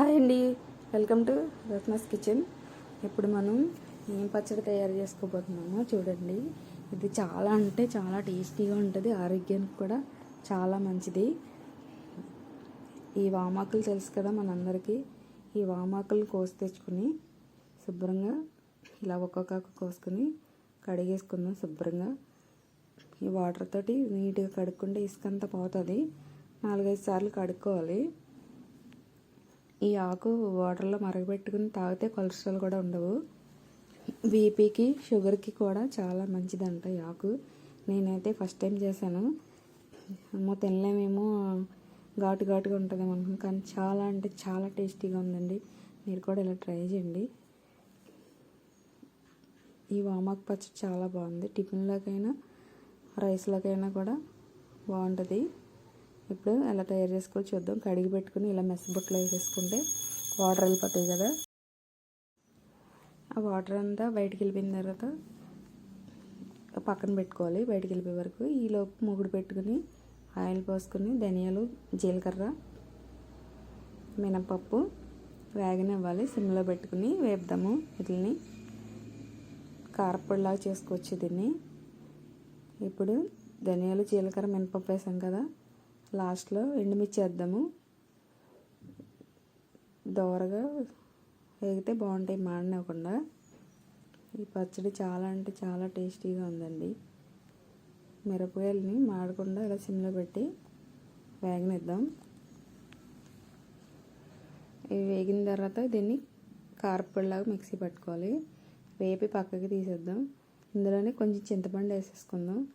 Hi అండి. Welcome to Ratna's kitchen. ఇప్పుడు మనం ఏం పచ్చడి తయారు చేసుకోబోతున్నామో చూడండి. ఇది చాలా అంటే చాలా టేస్టీగా ఉంటుంది ఆరోగ్యానికి కూడా చాలా మంచిది. ఈ వామాకులు తెలుసు కదా మనందరికీ. ఈ వామాకులు కోసి తెచ్చుకుని శుభ్రంగా ఇలా ఒక్కొక్క కోసుకొని కడిగేసుకుందాం శుభ్రంగా. ఈ వాటర్ తోటి నీట్గా కడుక్కుంటే ఇసుకంతా పోతుంది. నాలుగైదు సార్లు కడుక్కోవాలి. ఈ ఆకు వాటర్లో మరగబెట్టుకుని తాగితే కొలెస్ట్రాల్ కూడా ఉండవు. బీపీకి షుగర్కి కూడా చాలా మంచిదంట ఈ ఆకు. నేనైతే ఫస్ట్ టైం చేశాను. అమ్మో తినలేమేమో ఘాటు ఘాటుగా ఉంటుందేమో అనుకున్నాను కానీ చాలా అంటే చాలా టేస్టీగా ఉందండి. మీరు కూడా ఇలా ట్రై చేయండి. ఈ వామాకు పచ్చడి చాలా బాగుంది. టిఫిన్లోకైనా రైస్లోకైనా కూడా బాగుంటుంది. ఇప్పుడు ఎలా తయారు చేసుకోవాలి చూద్దాం. కడిగి పెట్టుకుని ఇలా మెස්සబుట్టలో వేసేసుకుంటే వాటర్ వెళ్ళిపోతాయి కదా. ఆ వాటర్ అంతా బయటికి వెళ్ళిపోయిన తర్వాత పక్కన పెట్టుకోవాలి. బయటికి వెళ్ళిపోయే వరకు ఈలోపు మూగుడు పెట్టుకుని ఆయిల్ పోసుకుని ధనియాలు జీలకర్ర మినపప్పు వేగనివ్వాలి సిమ్లో పెట్టుకుని వేపుదాము. వీటిని కారపొడిలాగా చేసుకోవచ్చు దీన్ని. ఇప్పుడు ధనియాలు జీలకర్ర మినపప్పు వేసాం కదా. లాస్ట్లో ఎండుమిర్చి వేద్దాము దోరగా వేగితే బాగుంటాయి మాడనివ్వకుండా. ఈ పచ్చడి చాలా అంటే చాలా టేస్టీగా ఉందండి. మిరపకాయలని మాడకుండా ఇలా సిమ్లో పెట్టి వేగనిద్దాం. ఇవి వేగిన తర్వాత దీన్ని కారపొడిలాగా మిక్సీ పట్టుకోవాలి. వేపి పక్కకి తీసేద్దాం. ఇందులోనే కొంచెం చింతపండు వేసేసుకుందాం.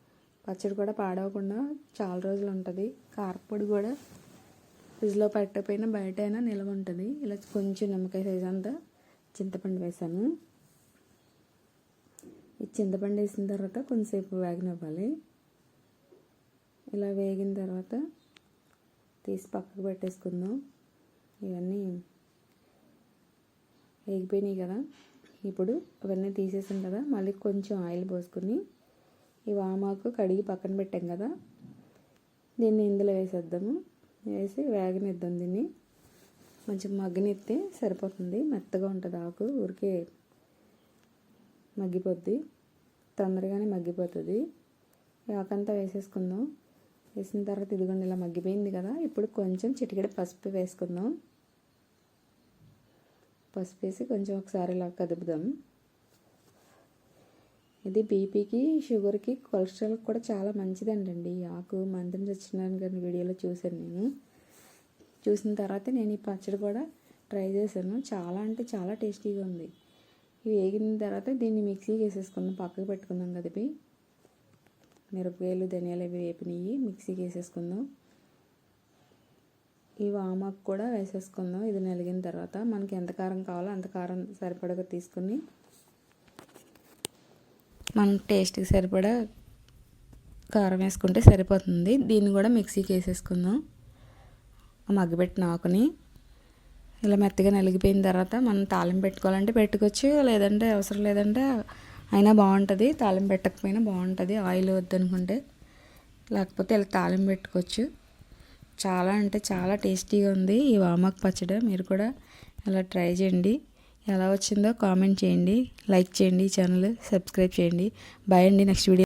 పచ్చడి కూడా పాడవకుండా చాలా రోజులు ఉంటుంది. కారపొడి కూడా ఫ్రిడ్జ్లో పెట్టకపోయినా బయట అయినా నిల్వ ఉంటుంది. ఇలా కొంచెం నిమ్మకాయ సైజ్ అంతా చింతపండు వేసాను. ఈ చింతపండు వేసిన తర్వాత కొంతసేపు వేగనివ్వాలి. ఇలా వేగిన తర్వాత తీసి పక్కకు పెట్టేసుకుందాం. ఇవన్నీ వేగిపోయినాయి కదా. ఇప్పుడు అవన్నీ తీసేసాం కదా. మళ్ళీ కొంచెం ఆయిల్ పోసుకుని ఈ వామాకు కడిగి పక్కన పెట్టాం కదా. దీన్ని ఇందులో వేసేద్దాము. వేసి వేగనిద్దాం దీన్ని. కొంచెం మగ్గనెత్తి సరిపోతుంది. మెత్తగా ఉంటుంది ఆకు. ఊరికే మగ్గిపోద్ది. తొందరగానే మగ్గిపోతుంది. ఆకంతా వేసేసుకుందాం. వేసిన తర్వాత ఇదిగోండి ఇలా మగ్గిపోయింది కదా. ఇప్పుడు కొంచెం చిటికెడ పసుపు వేసుకుందాం. పసుపు వేసి కొంచెం ఒకసారి ఇలా కదుపుదాం. ఇది బీపీకి షుగర్కి కొలెస్ట్రాల్ కూడా చాలా మంచిదండి ఈ ఆకు మందం సత్యనారాయణ కానీ వీడియోలో చూశాను నేను. చూసిన తర్వాత నేను ఈ పచ్చడి కూడా ట్రై చేశాను. చాలా అంటే చాలా టేస్టీగా ఉంది. ఇవి వేగిన తర్వాత దీన్ని మిక్సీకి వేసేసుకుందాం. పక్కకు పెట్టుకుందాం కదిపి మిరపకాయలు ధనియాలు అవి వేపినవి మిక్సీకి వేసేసుకుందాం. ఈ వామాకు కూడా వేసేసుకుందాం. ఇది నలిగిన తర్వాత మనకి ఎంత కారం కావాలో అంత కారం సరిపడగా తీసుకుని మనం టేస్ట్కి సరిపడా కారం వేసుకుంటే సరిపోతుంది. దీన్ని కూడా మిక్సీకి వేసేసుకుందాం మగ్గబెట్టిన ఆకుని ఇలా మెత్తగా నలిగిపోయిన తర్వాత మనం తాళం పెట్టుకోవాలంటే పెట్టుకోవచ్చు. లేదంటే అవసరం లేదంటే అయినా బాగుంటుంది. తాళం పెట్టకపోయినా బాగుంటుంది. ఆయిల్ వద్దనుకుంటే. లేకపోతే ఇలా తాళం పెట్టుకోవచ్చు. చాలా అంటే చాలా టేస్టీగా ఉంది. ఈ వామాకు పచ్చడి మీరు కూడా ఇలా ట్రై చేయండి. ఎలా వచ్చిందో కామెంట్ చేయండి లైక్ చేయండి ఛానల్ సబ్స్క్రైబ్ చేయండి. బాయ్ అండి నెక్స్ట్ వీడియో